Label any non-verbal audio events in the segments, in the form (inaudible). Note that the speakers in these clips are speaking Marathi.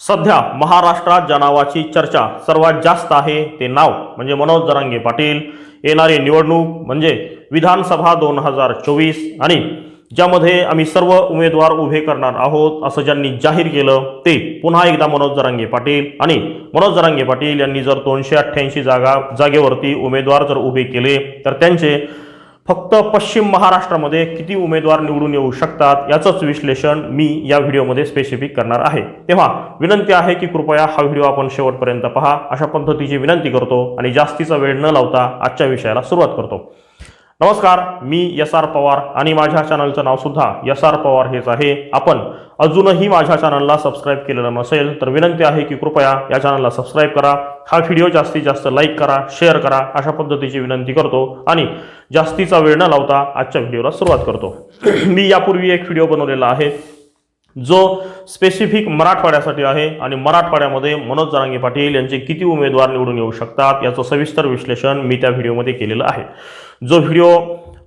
सध्या महाराष्ट्रात ज्या नावाची चर्चा सर्वात जास्त आहे ते नाव म्हणजे मनोज जरांगे पाटील. येणारी निवडणूक म्हणजे विधानसभा दोन हजार चोवीस आणि ज्यामध्ये आम्ही सर्व उमेदवार उभे करणार आहोत असं ज्यांनी जाहीर केलं ते पुन्हा एकदा मनोज जरांगे पाटील आणि मनोज जरांगे पाटील यांनी जर दोनशे अठ्ठ्याऐंशी जागा जागेवरती उमेदवार जर उभे केले तर त्यांचे फक्त पश्चिम महाराष्ट्रामध्ये किती उमेदवार निवडून येऊ शकतात याचंच विश्लेषण मी या व्हिडिओमध्ये स्पेसिफिक करणार आहे. तेव्हा विनंती आहे की कृपया हा व्हिडिओ आपण शेवटपर्यंत पहा. अशा पद्धतीची विनंती करतो आणि जास्तीचा वेळ न लावता आजच्या विषयाला सुरुवात करतो. नमस्कार मी एस आर पवार आणि माझ्या चॅनलचं नावसुद्धा यस एस आर पवार हेच आहे. आपण अजूनही माझ्या चॅनलला सबस्क्राईब केलेलं नसेल तर विनंती आहे की कृपया या चॅनलला सबस्क्राईब करा. हा व्हिडिओ जास्तीत जास्त लाईक करा शेअर करा अशा पद्धतीची विनंती करतो आणि जास्तीचा वेळ न लावता आजच्या व्हिडिओला सुरुवात करतो. (clears throat) मी यापूर्वी एक व्हिडिओ बनवलेला आहे. जो स्पेसिफिक मराठवाड्यासाठी आहे आणि मराठवाड्यामध्ये मनोज जरांगे पाटील यांचे किती उमेदवार निवडून येऊ शकतात याचं सविस्तर विश्लेषण मी त्या व्हिडिओमध्ये केलेलं आहे. जो व्हिडिओ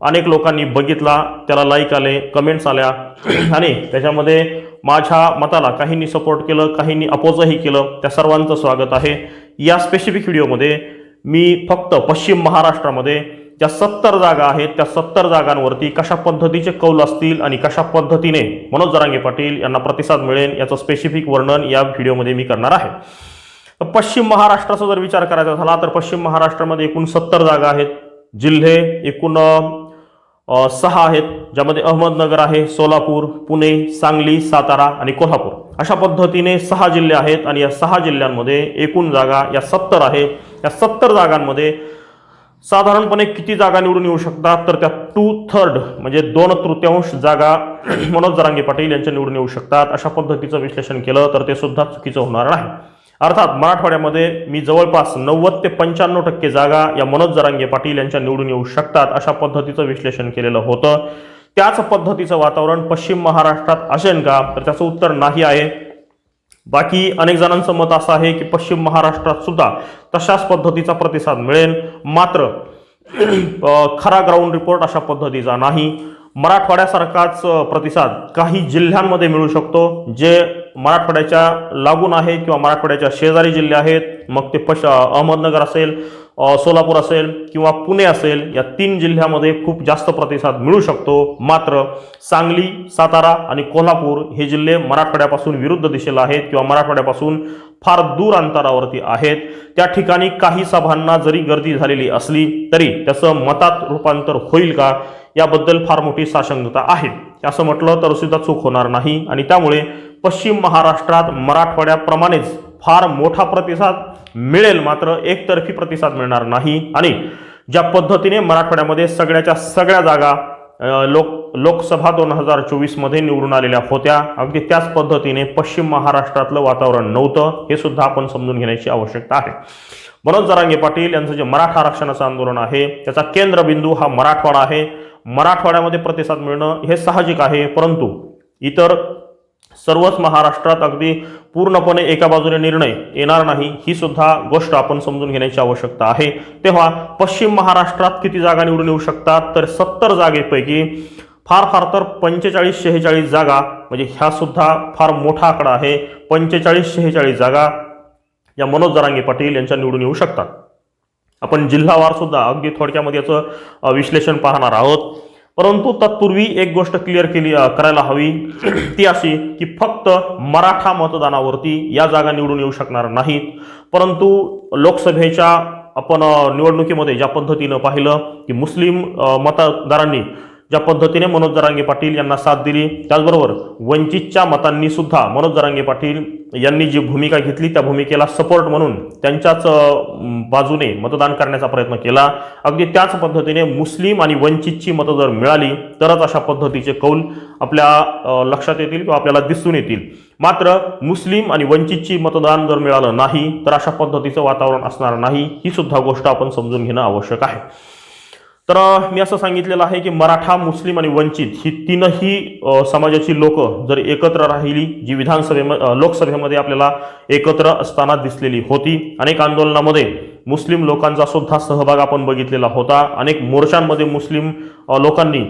अनेक लोकांनी बघितला त्याला लाईक आले कमेंट्स आल्या (clears throat) आणि त्याच्यामध्ये माझ्या मताला काहींनी सपोर्ट केलं काहींनी अपोजही केलं त्या सर्वांचं स्वागत आहे. या स्पेसिफिक व्हिडिओमध्ये मी फक्त पश्चिम महाराष्ट्रामध्ये ज्या सत्तर जागा आहेत त्या सत्तर जागांवरती कशा पद्धतीचे कौल असतील आणि कशा पद्धतीने मनोज जरांगे पाटील यांना प्रतिसाद मिळेल याचं स्पेसिफिक वर्णन या व्हिडिओमध्ये मी करणार आहे. तर पश्चिम महाराष्ट्राचा जर विचार करायचा झाला तर पश्चिम महाराष्ट्रामध्ये एकूण सत्तर जागा आहेत. जिल्हे एकूण सहा आहेत ज्यामध्ये अहमदनगर आहे सोलापूर पुणे सांगली सातारा आणि कोल्हापूर. अशा पद्धतीने सहा जिल्हे आहेत आणि या सहा जिल्ह्यांमध्ये एकूण जागा या सत्तर आहे. या सत्तर जागांमध्ये साधारणपणे किती जागा निवडून येऊ शकतात? तर त्या टू थर्ड म्हणजे दोन तृतीयांश जागा (clears throat) मनोज जरांगे पाटील यांच्या निवडून येऊ शकतात. अशा पद्धतीचं विश्लेषण केलं तर ते सुद्धा चुकीचं होणार नाही. अर्थात मराठवाड्यामध्ये मी जवळपास नव्वद ते पंच्याण्णव टक्के जागा या मनोज जरांगे पाटील यांच्या निवडून येऊ शकतात अशा पद्धतीचं विश्लेषण केलेलं होतं. त्याच पद्धतीचं वातावरण पश्चिम महाराष्ट्रात असेल का? तर त्याचं उत्तर नाही आहे. बाकी अनेक जणांचं मत असं आहे की पश्चिम महाराष्ट्रात सुद्धा तशाच पद्धतीचा प्रतिसाद मिळेल. मात्र (clears throat) खरा ग्राउंड रिपोर्ट अशा पद्धतीचा नाही. मराठवाड्यासारखाच प्रतिसाद काही जिल्ह्यांमध्ये मिळू शकतो जे मराठवाड्याच्या लागून आहेत किंवा मराठवाड्याच्या शेजारी जिल्हे आहेत. मग ते पश अहमदनगर असेल सोलापूर असेल किंवा पुणे असेल या तीन जिल्ह्यामध्ये खूप जास्त प्रतिसाद मिळू शकतो. मात्र सांगली सातारा आणि कोल्हापूर हे जिल्हे मराठवाड्यापासून विरुद्ध दिशेला आहेत किंवा मराठवाड्यापासून फार दूर अंतरावरती आहेत. त्या ठिकाणी काही सभांना जरी गर्दी झालेली असली तरी त्याचं मतात रूपांतर होईल का? याबद्दल फार मोठी साशंकता आहे. असं म्हटलं तर सुद्धा चूक होणार नाही. आणि त्यामुळे पश्चिम महाराष्ट्रात मराठवाड्याप्रमाणेच फार मोठा प्रतिसाद मिळेल मात्र एकतर्फी प्रतिसाद मिळणार नाही. आणि ज्या पद्धतीने मराठवाड्यामध्ये सगळ्याच्या सगळ्या जागा लोक लोकसभा दोन हजार चोवीसमध्ये निवडून आलेल्या होत्या अगदी त्याच पद्धतीने पश्चिम महाराष्ट्रातलं वातावरण नव्हतं हे सुद्धा आपण समजून घेण्याची आवश्यकता आहे. मनोज जरांगे पाटील यांचं जे मराठा आरक्षणाचं आंदोलन आहे त्याचा केंद्रबिंदू हा मराठवाडा आहे. मराठवाड्यामध्ये प्रतिसाद मिळणं हे साहजिक आहे परंतु इतर सर्वच महाराष्ट्रात अगदी पूर्णपणे एका बाजूने निर्णय येणार नाही ही सुद्धा गोष्ट आपण समजून घेण्याची आवश्यकता आहे. तेव्हा पश्चिम महाराष्ट्रात किती जागा निवडून येऊ शकतात? तर सत्तर जागेपैकी फार फार तर पंचेचाळीस शेहेचाळीस जागा म्हणजे ह्या सुद्धा फार मोठा आकडा आहे. पंचेचाळीस शेहेचाळीस जागा या मनोज जरांगे पाटील यांच्या निवडून येऊ शकतात. आपण जिल्हावार सुद्धा अगदी थोडक्यामध्ये याचं विश्लेषण पाहणार आहोत. परंतु तत्पूर्वी एक गोष्ट क्लिअर केली करायला हवी. (clears throat) ती अशी की फक्त मराठा मतदानावरती या जागा निवडून येऊ शकणार नाहीत. परंतु लोकसभेच्या आपण निवडणुकीमध्ये ज्या पद्धतीनं पाहिलं की मुस्लिम मतदारांनी ज्या पद्धतीने मनोज जरांगे पाटील यांना साथ दिली त्याचबरोबर वंचितच्या मतांनी सुद्धा मनोज जरांगे पाटील यांनी जी भूमिका घेतली त्या भूमिकेला सपोर्ट म्हणून त्यांच्याच बाजूने मतदान करण्याचा प्रयत्न केला. अगदी त्याच पद्धतीने मुस्लिम आणि वंचितची मतं जर मिळाली तरच अशा पद्धतीचे कौल आपल्या लक्षात येतील किंवा आपल्याला दिसून येतील. मात्र मुस्लिम आणि वंचितची मतदान जर मिळालं नाही तर अशा पद्धतीचं वातावरण असणार नाही ही सुद्धा गोष्ट आपण समजून घेणं आवश्यक आहे. तर मी असं सांगितलेलं आहे की मराठा मुस्लिम आणि वंचित ही तीनही समाजाची लोक जर एकत्र राहिली जी विधानसभे लोकसभेमध्ये आपल्याला एकत्र असताना दिसलेली होती अनेक आंदोलनामध्ये मुस्लिम लोकांचा सुद्धा सहभाग आपण बघितलेला होता. अनेक मोर्चांमध्ये मुस्लिम लोकांनी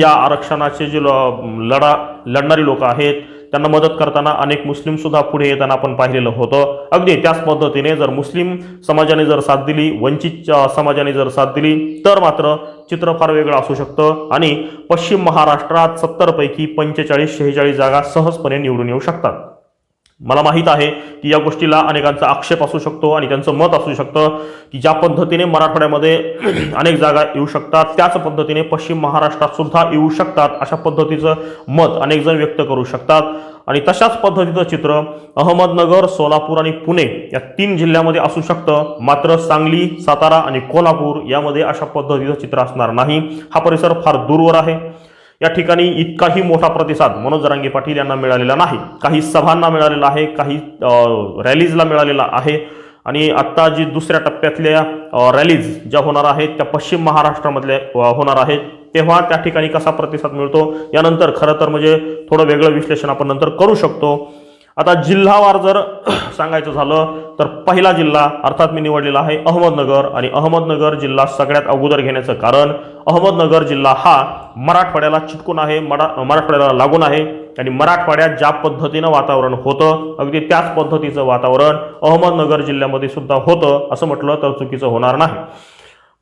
या आरक्षणाचे जे ल- लढा लढणारी लोक आहेत त्यांना मदत करताना अनेक मुस्लिम सुद्धा पुढे येताना आपण पाहिलेलं होतं. अगदी त्याच पद्धतीने जर मुस्लिम समाजाने जर साथ दिली वंचित समाजाने जर साथ दिली तर मात्र चित्र फार वेगळं असू शकतं आणि पश्चिम महाराष्ट्रात सत्तरपैकी पंचेचाळीस शेहेचाळीस जागा सहजपणे निवडून येऊ शकतात. मला माहीत आहे की या गोष्टीला अनेकांचा आक्षेप असू शकतो आणि त्यांचं मत असू शकतं की ज्या पद्धतीने मराठवाड्यामध्ये (clears throat) अनेक जागा येऊ शकतात त्याच पद्धतीने पश्चिम महाराष्ट्रात सुद्धा येऊ शकतात अशा पद्धतीचं मत अनेक जण व्यक्त करू शकतात. आणि तशाच पद्धतीचं चित्र अहमदनगर सोलापूर आणि पुणे या तीन जिल्ह्यामध्ये असू शकतं. मात्र सांगली सातारा आणि कोल्हापूर यामध्ये अशा पद्धतीचं चित्र असणार नाही. हा परिसर फार दूरवर आहे. या ठिकाणी इतकाही मोठा प्रतिसाद मनोज जरांगे पाटील यांना मिळालेला नाही. काही सभांना मिळालेला आहे काही रॅलीजला मिळालेला आहे. आणि आत्ता जी दुसऱ्या टप्प्यातल्या रॅलीज ज्या होणार आहेत त्या पश्चिम महाराष्ट्रामधल्या होणार आहेत तेव्हा त्या ठिकाणी कसा प्रतिसाद मिळतो यानंतर खरं तर म्हणजे थोडं वेगळं विश्लेषण आपण नंतर करू शकतो. आता जिल्हावार जर (clears throat) सांगायचं झालं तर पहिला जिल्हा अर्थात मी निवडलेला आहे अहमदनगर आणि अहमदनगर जिल्हा सगळ्यात अगोदर घेण्याचं कारण अहमदनगर जिल्हा हा मराठवाड्याला चिटकून आहे मरा मराठवाड्याला लागून आहे आणि मराठवाड्यात ज्या पद्धतीनं वातावरण होतं अगदी त्याच पद्धतीचं वातावरण अहमदनगर जिल्ह्यामध्ये सुद्धा होतं असं म्हटलं तर चुकीचं होणार नाही.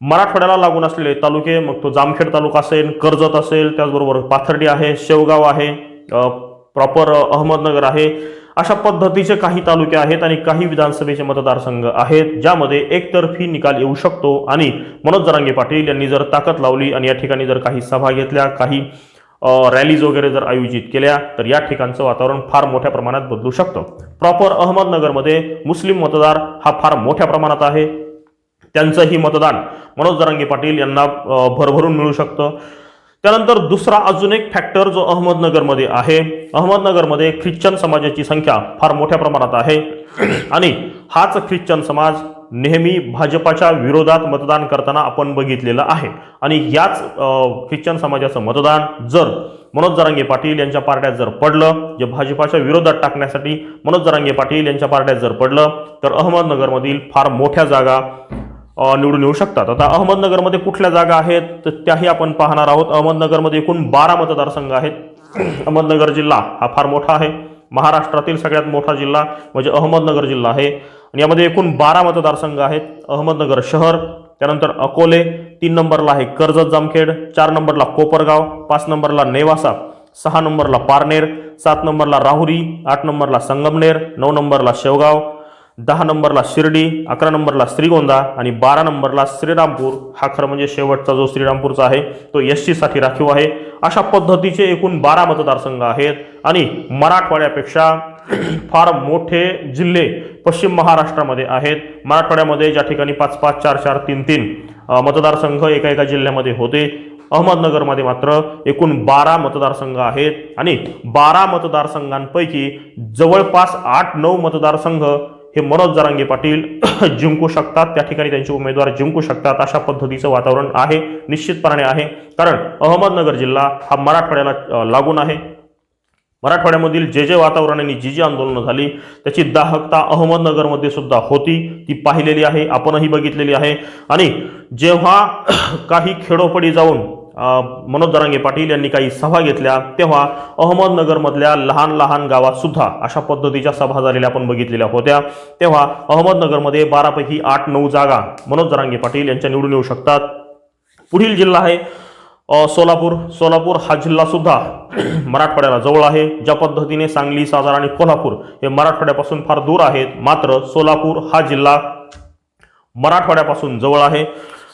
मराठवाड्याला लागून असलेले तालुके मग तो जामखेड तालुका असेल कर्जत असेल त्याचबरोबर पाथर्डी आहे शेवगाव आहे प्रॉपर अहमदनगर आहे. अशा पद्धतीचे काही तालुके आहेत आणि काही विधानसभेचे मतदारसंघ आहेत ज्यामध्ये एकतर्फी निकाल येऊ शकतो. आणि मनोज जरांगे पाटील यांनी जर ताकद लावली आणि या ठिकाणी जर काही सभा घेतल्या काही रॅलीज वगैरे जर आयोजित केल्या तर या ठिकाणचं वातावरण फार मोठ्या प्रमाणात बदलू शकतं. प्रॉपर अहमदनगरमध्ये मुस्लिम मतदार हा फार मोठ्या प्रमाणात आहे. त्यांचंही मतदान मनोज जरांगे पाटील यांना भरभरून मिळू शकतं. त्यानंतर दुसरा अजून एक फॅक्टर जो अहमदनगरमध्ये आहे. अहमदनगरमध्ये ख्रिश्चन समाजाची संख्या फार मोठ्या प्रमाणात आहे. आणि हाच ख्रिश्चन समाज नेहमी भाजपाच्या विरोधात मतदान करताना आपण बघितलेलं आहे. आणि याच ख्रिश्चन समाजाचं मतदान जर मनोज जरांगे पाटील यांच्या पार्ट्यात जर पडलं जे भाजपाच्या विरोधात टाकण्यासाठी मनोज जरांगे पाटील यांच्या पार्ट्यात जर पडलं तर अहमदनगरमधील फार मोठ्या जागा निवडून येऊ शकतात. आता अहमदनगरमध्ये कुठल्या जागा आहेत तर त्याही आपण पाहणार आहोत. अहमदनगरमध्ये एकूण बारा मतदारसंघ आहेत. (clears throat) अहमदनगर जिल्हा हा फार मोठा आहे. महाराष्ट्रातील सगळ्यात मोठा जिल्हा म्हणजे अहमदनगर जिल्हा आहे. आणि यामध्ये एकूण बारा मतदारसंघ आहेत. अहमदनगर शहर त्यानंतर अकोले तीन नंबरला आहे कर्जत जामखेड चार नंबरला कोपरगाव पाच नंबरला नेवासा सहा नंबरला पारनेर सात नंबरला राहुरी आठ नंबरला संगमनेर नऊ नंबरला शेवगाव दहा नंबरला शिर्डी अकरा नंबरला श्रीगोंदा आणि बारा नंबरला श्रीरामपूर. हा खरं म्हणजे शेवटचा जो श्रीरामपूरचा आहे तो एस सीसाठी राखीव आहे. अशा पद्धतीचे एकूण बारा मतदारसंघ आहेत आणि मराठवाड्यापेक्षा (clears throat) फार मोठे जिल्हे पश्चिम महाराष्ट्रामध्ये आहेत. मराठवाड्यामध्ये ज्या ठिकाणी पाच पाच चार चार तीन तीन मतदारसंघ एका एका जिल्ह्यामध्ये होते. अहमदनगरमध्ये मात्र एकूण बारा मतदारसंघ आहेत आणि बारा मतदारसंघांपैकी जवळपास आठ नऊ मतदारसंघ हे मनोज जरांगे पाटील (clears throat) जिंकू शकतात. त्या ठिकाणी त्यांचे उमेदवार जिंकू शकतात. अशा पद्धतीचं वातावरण आहे निश्चितपणे आहे. कारण अहमदनगर जिल्हा हा मराठवाड्याला लागून आहे. मराठवाड्यामधील जे जे वातावरणाने जी जी आंदोलनं झाली त्याची दाहकता अहमदनगरमध्ये सुद्धा होती. ती पाहिलेली आहे आपणही बघितलेली आहे. आणि जेव्हा (clears throat) काही खेडोपडी जाऊन मनोज दरांगे पाटील यांनी काही सभा घेतल्या तेव्हा अहमदनगरमधल्या लहान लहान गावातसुद्धा अशा पद्धतीच्या सभा झालेल्या आपण बघितलेल्या होत्या. तेव्हा अहमदनगरमध्ये बारापैकी आठ नऊ जागा मनोज दरांगे पाटील यांच्या निवडून येऊ शकतात. पुढील जिल्हा आहे सोलापूर. सोलापूर हा जिल्हासुद्धा (clears throat) मराठवाड्याला जवळ आहे. ज्या पद्धतीने सांगली सातारा आणि कोल्हापूर हे मराठवाड्यापासून फार दूर आहेत मात्र सोलापूर हा जिल्हा मराठवाड्यापासून जवळ आहे.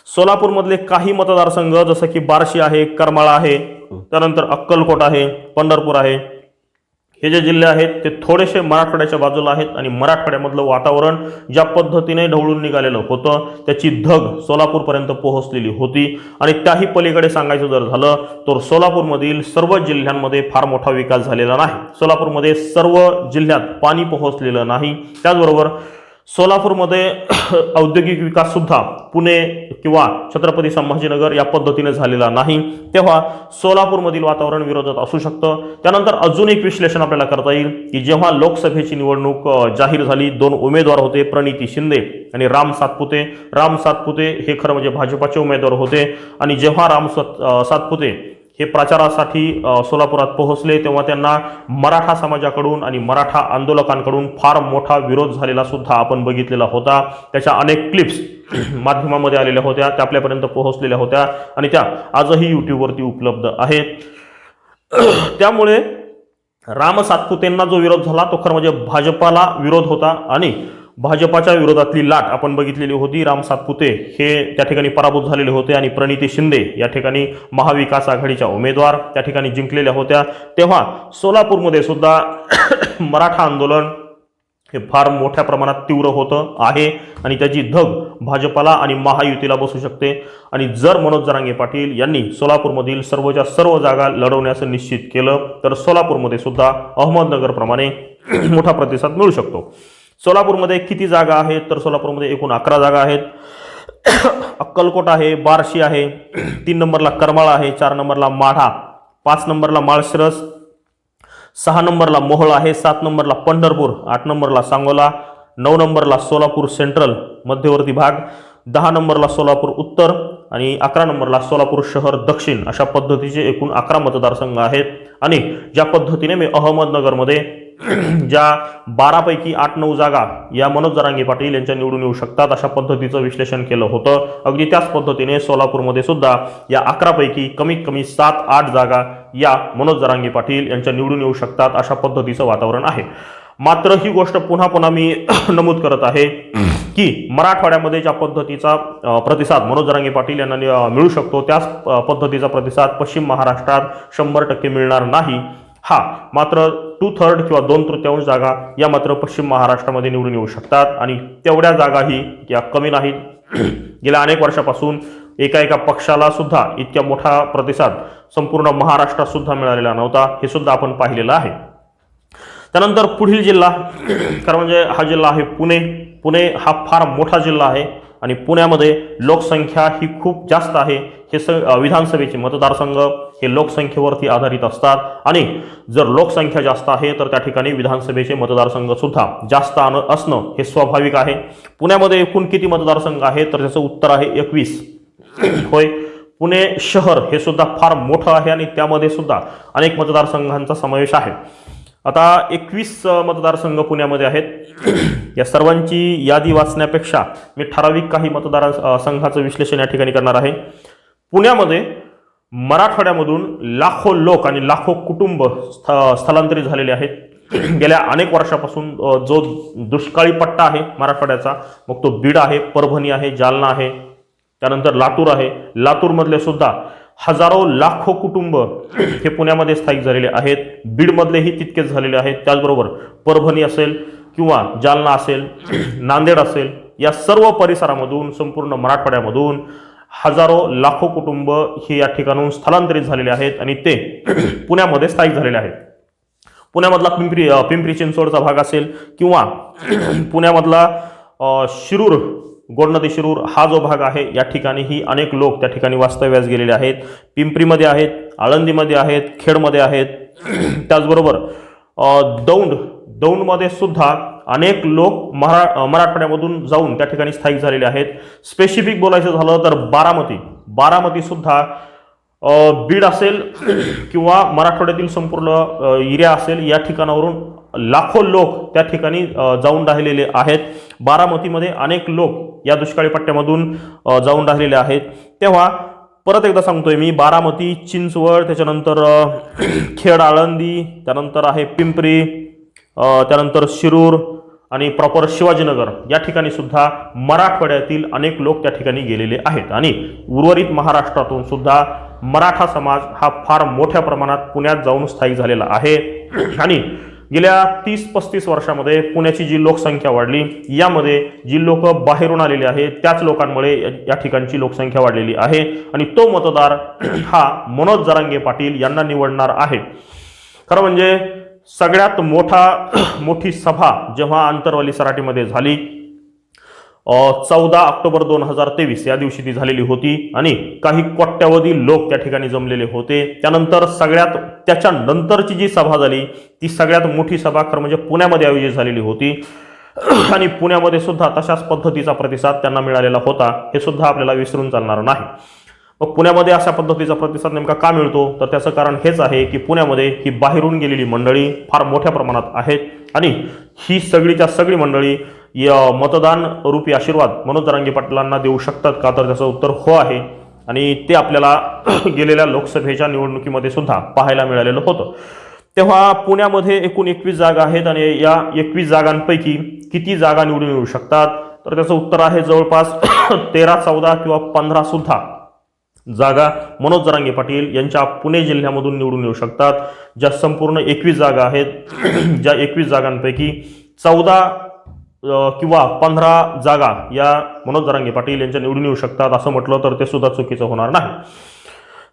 सोलापूरमधले काही मतदारसंघ जसं की बार्शी आहे करमाळा आहे त्यानंतर अक्कलकोट आहे पंढरपूर आहे. हे जे जिल्हे आहेत ते थोडेसे मराठवाड्याच्या बाजूला आहेत आणि मराठवाड्यामधलं वातावरण ज्या पद्धतीने ढवळून निघालेलं होतं त्याची धग सोलापूरपर्यंत पोहोचलेली होती. आणि त्याही पलीकडे सांगायचं जर झालं तर सोलापूरमधील सर्व जिल्ह्यांमध्ये फार मोठा विकास झालेला नाही. सोलापूरमध्ये सर्व जिल्ह्यात पाणी पोहोचलेलं नाही. त्याचबरोबर सोलापूरमध्ये (coughs) औद्योगिक विकाससुद्धा पुणे किंवा छत्रपती संभाजीनगर या पद्धतीने झालेला नाही. तेव्हा सोलापूरमधील वातावरण विरोधात असू शकतं. त्यानंतर अजून एक विश्लेषण आपल्याला करता येईल की जेव्हा लोकसभेची निवडणूक जाहीर झाली दोन उमेदवार होते प्रणिती शिंदे आणि राम सातपुते. राम सातपुते हे खरं म्हणजे भाजपाचे उमेदवार होते. आणि जेव्हा राम सात सातपुते हे प्रचारासाठी सोलापुरात पोहोचले तेव्हा त्यांना मराठा समाजाकडून आणि मराठा आंदोलकांकडून फार मोठा विरोध झालेला सुद्धा आपण बघितलेला होता. त्याच्या अनेक क्लिप्स (clears throat) माध्यमामध्ये आलेल्या होत्या त्या आपल्यापर्यंत पोहोचलेल्या होत्या आणि त्या आजही यूट्यूबवरती उपलब्ध आहेत. (clears throat) त्यामुळे राम सातपुतेंना जो विरोध झाला तो खरं म्हणजे भाजपाला विरोध होता आणि भाजपाच्या विरोधातली लाट आपण बघितलेली होती. राम सातपुते हे त्या ठिकाणी पराभूत झालेले होते आणि प्रणिती शिंदे या ठिकाणी महाविकास आघाडीच्या उमेदवार त्या ठिकाणी जिंकलेल्या होत्या. तेव्हा सोलापूरमध्ये सुद्धा (coughs) मराठा आंदोलन हे फार मोठ्या प्रमाणात तीव्र होतं आहे आणि त्याची धग भाजपाला आणि महायुतीला बसू शकते. आणि जर मनोज जरांगे पाटील यांनी सोलापूरमधील सर्वच्या सर्व जागा लढवण्याचं निश्चित केलं तर सोलापूरमध्ये सुद्धा अहमदनगरप्रमाणे (coughs) मोठा प्रतिसाद मिळू शकतो. सोलापूरमध्ये किती जागा आहेत? तर सोलापूरमध्ये एकूण अकरा जागा आहेत. (coughs) अक्कलकोट आहे बार्शी आहे (coughs) तीन नंबरला करमाळा आहे चार नंबरला माढा पाच नंबरला माळशिरस सहा नंबरला मोहोळ आहे सात नंबरला पंढरपूर आठ नंबरला सांगोला नऊ नंबरला सोलापूर सेंट्रल मध्यवर्ती भाग दहा नंबरला सोलापूर उत्तर आणि अकरा नंबरला सोलापूर शहर दक्षिण अशा पद्धतीचे एकूण अकरा मतदारसंघ आहेत. आणि ज्या पद्धतीने मी अहमदनगरमध्ये (clears throat) ज्या बारापैकी आठ नऊ जागा या मनोज जरांगे पाटील यांच्या निवडून येऊ शकतात अशा पद्धतीचं विश्लेषण केलं होतं. अगदी त्याच पद्धतीने सोलापूरमध्ये सुद्धा या अकरापैकी कमीत कमी सात आठ जागा या मनोज जरांगे पाटील यांच्या निवडून येऊ शकतात अशा पद्धतीचं वातावरण आहे. मात्र ही गोष्ट पुन्हा पुन्हा मी (clears throat) नमूद करत आहे (clears throat) की मराठवाड्यामध्ये ज्या पद्धतीचा प्रतिसाद मनोज जरांगे पाटील यांना मिळू शकतो त्याच पद्धतीचा प्रतिसाद पश्चिम महाराष्ट्रात शंभर टक्के मिळणार नाही. हा मात्र टू थर्ड किंवा दोन तृतीयांश जागा या मात्र पश्चिम महाराष्ट्रामध्ये निवडून येऊ शकतात. आणि तेवढ्या जागाही या कमी नाहीत. गेल्या अनेक वर्षापासून एका एका पक्षाला सुद्धा इतक्या मोठा प्रतिसाद संपूर्ण महाराष्ट्रात सुद्धा मिळालेला नव्हता. हे सुद्धा आपण पाहिलेलं आहे. त्यानंतर पुढील जिल्हा खरं म्हणजे हा जिल्हा आहे पुणे. पुणे हा फार मोठा जिल्हा आहे आणि पुण्यामध्ये लोकसंख्या ही खूप जास्त आहे. हे स विधानसभेचे मतदारसंघ हे लोकसंख्येवरती आधारित असतात. आणि जर लोकसंख्या जास्त आहे तर त्या ठिकाणी विधानसभेचे मतदारसंघसुद्धा जास्त आण असणं हे स्वाभाविक आहे. पुण्यामध्ये एकूण किती मतदारसंघ आहे तर त्याचं उत्तर आहे एकवीस. होय. पुणे शहर हे सुद्धा फार मोठं आहे आणि त्यामध्ये सुद्धा अनेक मतदारसंघांचा समावेश आहे. आता एकवीस मतदारसंघ पुण्यामध्ये आहेत. (clears throat) या सर्वांची यादी वाचण्यापेक्षा मी ठराविक काही मतदार संघाचं विश्लेषण या ठिकाणी करणार आहे. पुण्यामध्ये मराठवाड्यामधून लाखो लोक आणि लाखो कुटुंब स्थ स्थलांतरित झालेले आहेत. गेल्या अनेक वर्षापासून जो दुष्काळी पट्टा आहे मराठवाड्याचा मग तो बीड आहे परभणी आहे जालना आहे त्यानंतर लातूर आहे. लातूरमधले सुद्धा हजारो लाखो कुटुंब हे पुण्यामध्ये स्थायिक झालेले आहेत. बीडमधलेही तितकेच झालेले आहेत. त्याचबरोबर परभणी असेल किंवा जालना असेल नांदेड असेल या सर्व परिसरामधून संपूर्ण मराठवाड्यामधून हजारो लाखो कुटुंब हे या ठिकाणून स्थलांतरित झालेले आहेत आणि ते (clears throat) पुण्यामध्ये स्थायिक झालेले आहेत. पुण्यामधला पिंपरी पिंपरी चिंचवडचा भाग असेल किंवा (clears throat) पुण्यामधला शिरूर गोडनदी शिरूर हा जो भाग आहे या ठिकाणीही अनेक लोक त्या ठिकाणी वास्तव्यास गेलेले आहेत. पिंपरीमध्ये आहेत आळंदीमध्ये आहेत खेडमध्ये आहेत. (clears throat) त्याचबरोबर दौंड दौंडमध्ये सुद्धा अनेक लोक मरा मराठवाड्यामधून जाऊन त्या ठिकाणी स्थायिक झालेले आहेत. स्पेसिफिक बोलायचं झालं तर बारामती. बारामतीसुद्धा बीड असेल किंवा मराठवाड्यातील संपूर्ण एरिया असेल या ठिकाणावरून लाखो लोक त्या ठिकाणी जाऊन राहिलेले आहेत. बारामतीमध्ये अनेक लोक या दुष्काळी पट्ट्यामधून जाऊन राहिलेले आहेत. तेव्हा परत एकदा सांगतोय मी बारामती चिंचवड त्याच्यानंतर खेड आळंदी त्यानंतर आहे पिंपरी त्यानंतर शिरूर आणि प्रॉपर शिवाजीनगर या ठिकाणी सुद्धा मराठवाड्यातील अनेक लोक त्या ठिकाणी गेलेले आहेत. आणि उर्वरित महाराष्ट्रातून सुद्धा मराठा समाज हा फार मोठ्या प्रमाणात पुण्यात जाऊन स्थायिक झालेला आहे. आणि गेल्या तीस पस्तीस वर्षामध्ये पुण्याची जी लोकसंख्या वाढली यामध्ये जी लोक बाहेरून आलेली आहेत त्याच लोकांमुळे या- या ठिकाणची लोकसंख्या वाढलेली आहे. आणि तो मतदार हा मनोज जरांगे पाटील यांना निवडणार आहे. खरं म्हणजे सगळ्यात मोठा (clears throat) मोठी सभा जेव्हा आंतरवाली सराटीमध्ये झाली चौदा ऑक्टोबर दोन हजार तेवीस या दिवशी ती झालेली होती आणि काही कोट्यावधी लोक त्या ठिकाणी जमलेले होते. त्यानंतर सगळ्यात त्याच्यानंतरची जी सभा झाली ती सगळ्यात मोठी सभा खरं म्हणजे पुण्यामध्ये आयोजित झालेली होती. (clears throat) आणि पुण्यामध्ये सुद्धा तशाच पद्धतीचा प्रतिसाद त्यांना मिळालेला होता. हे सुद्धा आपल्याला विसरून चालणार नाही. मग पुण्यामध्ये अशा पद्धतीचा प्रतिसाद नेमका का मिळतो? तर त्याचं कारण हेच आहे की पुण्यामध्ये ही बाहेरून गेलेली मंडळी फार मोठ्या प्रमाणात आहेत आणि ही सगळीच्या सगळी मंडळी या मतदान रूपी आशीर्वाद मनोज दरांगे पाटलांना देऊ शकतात का? तर त्याचं उत्तर हो आहे. आणि ते आपल्याला (clears throat) गेलेल्या लोकसभेच्या निवडणुकीमध्ये सुद्धा पाहायला मिळालेलं होतं. तेव्हा पुण्यामध्ये एकूण एकवीस जागा आहेत आणि या एकवीस जागांपैकी किती जागा निवडून येऊ शकतात? तर त्याचं उत्तर आहे जवळपास (clears throat) तेरा चौदा किंवा पंधरा सुद्धा. जागा. मनोज जरांगे पाटील यांच्या पुणे जिल्ह्यामधून निवडून येऊ शकतात. ज्या संपूर्ण एकवीस जागा आहेत (clears throat) ज्या एकवीस जागांपैकी चौदा किंवा पंधरा जागा या मनोज जरांगे पाटील यांच्या निवडून येऊ शकतात असं म्हटलं तर ते सुद्धा चुकीचं होणार नाही.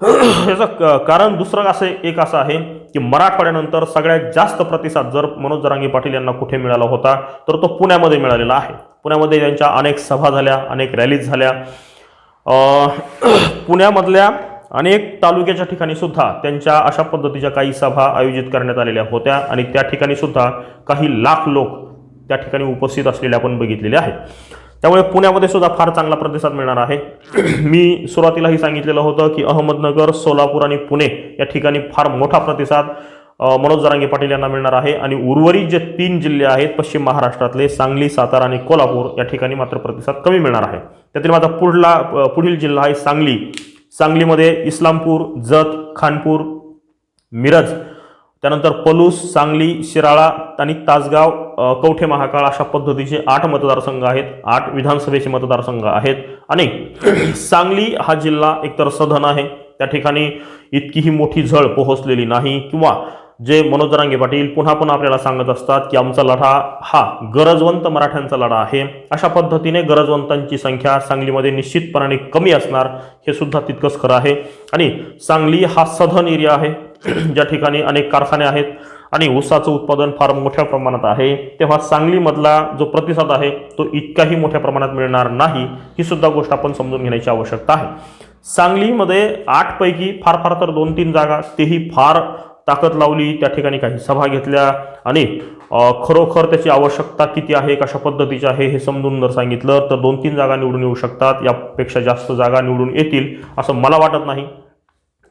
(clears throat) याचं क- कारण दुसरं असं एक असं आहे की मराठवाड्यानंतर सगळ्यात जास्त प्रतिसाद जर मनोज जरांगे पाटील यांना कुठे मिळाला होता तर तो पुण्यामध्ये मिळालेला आहे. पुण्यामध्ये त्यांच्या अनेक सभा झाल्या अनेक रॅलीज झाल्या. (clears throat) पुण्यामधल्या अनेक तालुक्याच्या ठिकाणी सुद्धा त्यांच्या अशा पद्धतीच्या काही सभा आयोजित करण्यात आलेल्या होत्या आणि त्या ठिकाणी सुद्धा काही लाख लोक त्या ठिकाणी उपस्थित असलेले आपण बघितलेले आहे. त्यामुळे पुण्यामध्ये सुद्धा फार चांगला प्रतिसाद मिळणार आहे. (clears throat) मी सुरुवातीलाही सांगितलेलं होतं की अहमदनगर सोलापूर आणि पुणे या ठिकाणी फार मोठा प्रतिसाद मनोज जरांगे पाटील यांना मिळणार आहे आणि उर्वरित जे तीन जिल्हे आहेत पश्चिम महाराष्ट्रातले सांगली सातारा आणि कोल्हापूर या ठिकाणी मात्र प्रतिसाद कमी मिळणार आहे. त्यातील माझा पुढला पुढील जिल्हा आहे सांगली. सांगलीमध्ये इस्लामपूर जत खानपूर मिरज. त्यानंतर पलूस सांगली शिराळा आणि तासगाव कवठे महाकाळ अशा पद्धतीचे आठ मतदारसंघ आहेत. आठ विधानसभेचे मतदारसंघ आहेत. आणि सांगली हा जिल्हा एकतर सधन आहे. त्या ठिकाणी इतकीही मोठी झळ पोहोचलेली नाही किंवा जे मनोज रांगे पाटील पुन्हा पुन्हा आपल्याला सांगत असतात की आमचा लढा हा गरजवंत मराठ्यांचा लढा आहे. अशा पद्धतीने गरजवंतांची संख्या सांगलीमध्ये निश्चितपणाने कमी असणार हे सुद्धा तितकंच खरं आहे. आणि सांगली हा सधन एरिया आहे. (clears throat) ज्या ठिकाणी अनेक कारखाने आहेत आणि ऊसाचं उत्पादन फार मोठ्या प्रमाणात आहे. तेव्हा सांगलीमधला जो प्रतिसाद आहे तो इतकाही मोठ्या प्रमाणात मिळणार नाही ही सुद्धा गोष्ट आपण समजून घेण्याची आवश्यकता आहे. सांगलीमध्ये आठपैकी फार फार तर दोन तीन जागा तेही फार ताकद लावली त्या ठिकाणी काही सभा घेतल्या आणि खरोखर त्याची आवश्यकता किती आहे कशा पद्धतीची आहे हे समजून जर सांगितलं तर दोन तीन जागा निवडून येऊ शकतात. यापेक्षा जास्त जागा निवडून येतील असं मला वाटत नाही.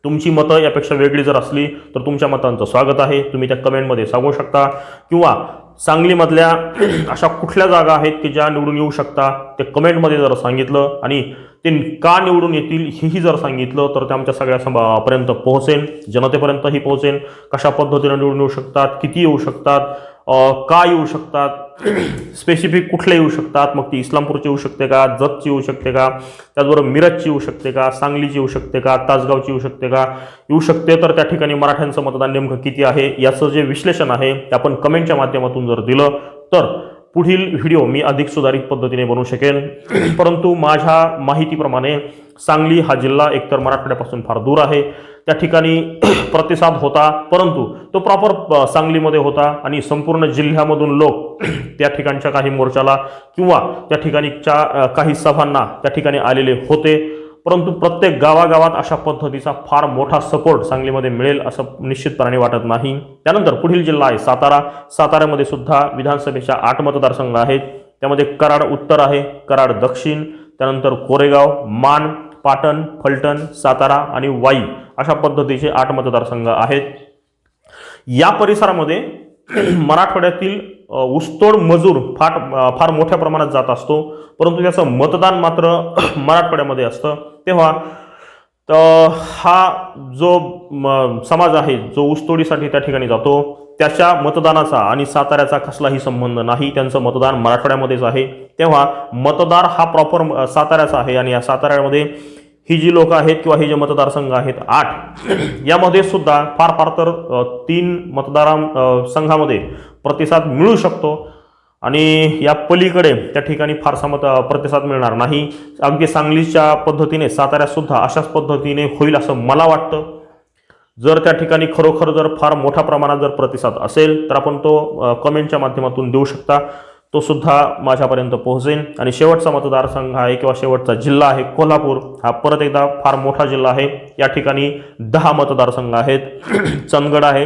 तुमची मतं यापेक्षा वेगळी जर असली तर तुमच्या मतांचं स्वागत आहे. तुम्ही त्या कमेंटमध्ये सांगू शकता. किंवा सांगलीमधल्या अशा कुठल्या जागा आहेत की ज्या निवडून येऊ शकता? ते कमेंटमध्ये जर सांगितलं आणि ते का निवडून येतील हेही जर सांगितलं तर ते आमच्या सगळ्या पर्यंत पोहोचेल. जनतेपर्यंतही पोहोचेल. कशा पद्धतीनं निवडून येऊ शकतात? किती येऊ शकतात? का येऊ शकतात? स्पेसिफिक कुठले येऊ शकतात? मग ती इस्लामपूरची येऊ शकते का? जतची येऊ शकते का? त्याचबरोबर मिरजची येऊ शकते का? सांगलीची येऊ शकते का? तासगावची येऊ शकते का? येऊ शकते तर त्या ठिकाणी मराठ्यांचं मतदान नेमकं किती आहे? याचं जे विश्लेषण आहे ते आपण कमेंटच्या माध्यमातून जर दिलं तर पुढील व्हिडिओ मी अधिक सुधारित पद्धतीने बनवू शकेन. परंतु माझ्या माहितीप्रमाणे सांगली हा जिल्हा एकतर मराठवाड्यापासून फार दूर आहे. त्या ठिकाणी (clears throat) प्रतिसाद होता परंतु तो प्रॉपर सांगलीमध्ये होता आणि संपूर्ण जिल्ह्यामधून लोक (clears throat) त्या ठिकाणच्या काही मोर्चाला किंवा त्या ठिकाणीच्या काही सभांना त्या ठिकाणी आलेले होते. परंतु प्रत्येक गावागावात अशा पद्धतीचा फार मोठा सपोर्ट सांगलीमध्ये मिळेल असं निश्चितपणाने वाटत नाही. त्यानंतर पुढील जिल्हा आहे सातारा. साताऱ्यामध्ये सुद्धा विधानसभेच्या आठ मतदारसंघ आहेत. त्यामध्ये कराड उत्तर आहे कराड दक्षिण त्यानंतर कोरेगाव मान पाटण फलटण सातारा आणि वाई अशा पद्धतीचे आठ मतदारसंघ आहेत. या परिसरामध्ये (clears throat) मराठवाड्यातील अ, ऊसतोड मजूर फार फार मोठ्या प्रमाणात जात असतो. परंतु त्याचं मतदान मात्र (clears throat) मराठवाड्यामध्ये असतं. तेव्हा तर हा जो म, समाज आहे जो ऊसतोडीसाठी त्या ठिकाणी जातो त्याच्या मतदानाचा आणि साताऱ्याचा कसलाही संबंध नाही. त्यांचं मतदान मराठवाड्यामध्येच आहे. तेव्हा मतदार हा प्रॉपर साताऱ्याचा आहे आणि या साताऱ्यामध्ये ही जी लोक आहेत किंवा हे जे मतदारसंघ आहेत आठ (clears throat) यामध्ये सुद्धा फार फार तर तीन मतदारा संघामध्ये प्रतिसाद मिळू शकतो. आणि या पलीकडे त्या ठिकाणी फारसा मत प्रतिसाद मिळणार नाही. अगदी सांगलीच्या पद्धतीने साताऱ्यासुद्धा अशाच पद्धतीने होईल असं मला वाटतं. जर त्या ठिकाणी खरोखर जर फार मोठ्या प्रमाणात जर प्रतिसाद असेल तर आपण तो कमेंटच्या माध्यमातून देऊ शकता. तो सुद्धा माझ्यापर्यंत पोहोचेल आणि शेवटचा मतदारसंघ आहे किंवा शेवटचा जिल्हा आहे कोल्हापूर. हा परत एकदा फार मोठा जिल्हा आहे. या ठिकाणी दहा मतदारसंघ आहेत. (clears throat) चंदगड आहे.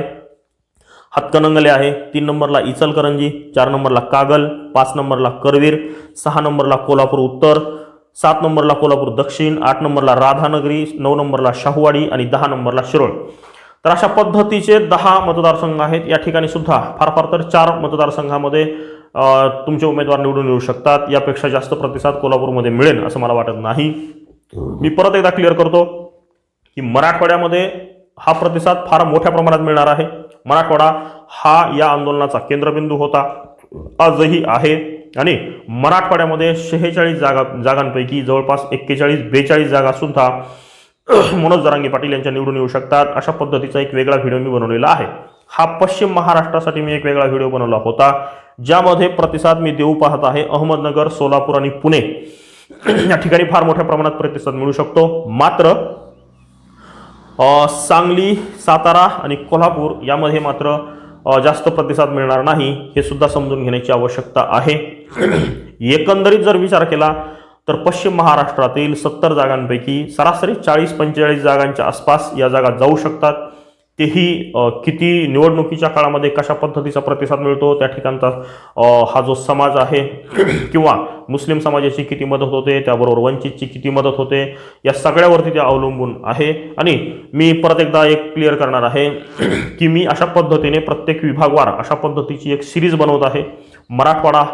हातकणंगले आहे. तीन नंबरला इचलकरंजी चार नंबरला कागल पाच नंबरला करवीर सहा नंबरला कोल्हापूर उत्तर सात नंबरला कोल्हापूर दक्षिण आठ नंबरला राधानगरी नऊ नंबरला शाहूवाडी आणि दहा नंबरला शिरोळ. तर अशा पद्धतीचे दहा मतदारसंघ आहेत. या ठिकाणी सुद्धा फार फार तर चार मतदारसंघामध्ये तुमचे उमेदवार निवडून येऊ शकतात. यापेक्षा जास्त प्रतिसाद कोल्हापूरमध्ये मिळेल असं मला वाटत नाही. मी परत एकदा क्लिअर करतो की मराठवाड्यामध्ये हा प्रतिसाद फार मोठ्या प्रमाणात मिळणार आहे. मराठवाडा हा या आंदोलनाचा केंद्रबिंदू होता. आजही आहे. आणि मराठवाड्यामध्ये शेहेचाळीस जागा जागांपैकी जवळपास एक्केचाळीस बेचाळीस जागा सुद्धा (clears throat) मनोज जरांगे पाटील यांच्या निवडून येऊ शकतात. अशा पद्धतीचा एक वेगळा व्हिडिओ मी बनवलेला आहे. हा पश्चिम महाराष्ट्रासाठी मी एक वेगळा व्हिडिओ बनवला होता. ज्यामध्ये प्रतिसाद मी देऊ पाहत आहे. अहमदनगर सोलापूर आणि पुणे. या ठिकाणी फार मोठ्या प्रमाणात प्रतिसाद मिळू शकतो. मात्र सांगली सातारा आणि कोल्हापूर यामध्ये मात्र जास्त प्रतिसाद मिळणार नाही हे सुद्धा समजून घेण्याची आवश्यकता आहे. एकंदरीत जर विचार केला तर पश्चिम महाराष्ट्रातील सत्तर जागांपैकी सरासरी चाळीस पंचेचाळीस जागांच्या आसपास या जागा जाऊ शकतात. तेही किती निवडणुकीच्या काळामध्ये कशा पद्धतीचा प्रतिसाद मिळतो त्या ठिकाणचा हा जो समाज आहे (coughs) किंवा मुस्लिम समाजाची किती मदत होते त्याबरोबर वंचितची किती मदत होते या सगळ्यावरती ते अवलंबून आहे. आणि मी परत एकदा एक क्लिअर करणार आहे (coughs) की मी अशा पद्धतीने प्रत्येक विभागवार अशा पद्धतीची एक सिरीज बनवत आहे. मराठवाडा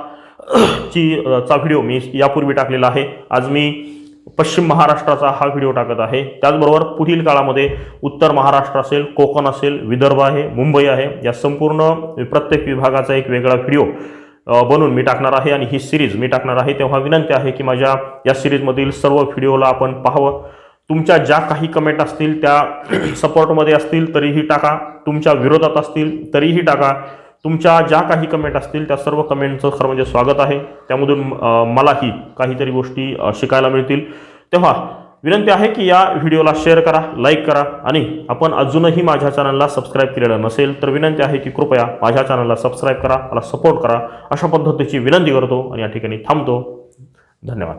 ची चा व्हिडिओ मी यापूर्वी टाकलेला आहे. आज मी पश्चिम महाराष्ट्राचा हा व्हिडिओ टाकत आहे. त्याचबरोबर पुढील काळामध्ये उत्तर महाराष्ट्र असेल कोकण असेल विदर्भ आहे मुंबई आहे या संपूर्ण प्रत्येक विभागाचा एक वेगळा व्हिडिओ बनून बनवून मी टाकणार आहे आणि ही सिरीज मी टाकणार आहे. तेव्हा विनंती आहे की माझ्या या सिरीजमधील सर्व व्हिडिओला आपण पाहावं. तुमच्या ज्या काही कमेंट असतील त्या (clears throat) सपोर्टमध्ये असतील तरीही टाका. तुमच्या विरोधात असतील तरीही टाका. तुमच्या ज्या काही कमेंट असतील त्या सर्व कमेंटचं खरं म्हणजे स्वागत आहे. त्यामधून मलाही काहीतरी गोष्टी शिकायला मिळतील. तेव्हा विनंती आहे की या व्हिडिओला शेअर करा लाईक करा आणि आपण अजूनही माझ्या चॅनलला सबस्क्राईब केलेलं नसेल तर विनंती आहे की कृपया माझ्या चॅनलला सबस्क्राईब करा मला सपोर्ट करा. अशा पद्धतीची विनंती करतो आणि या ठिकाणी थांबतो. धन्यवाद.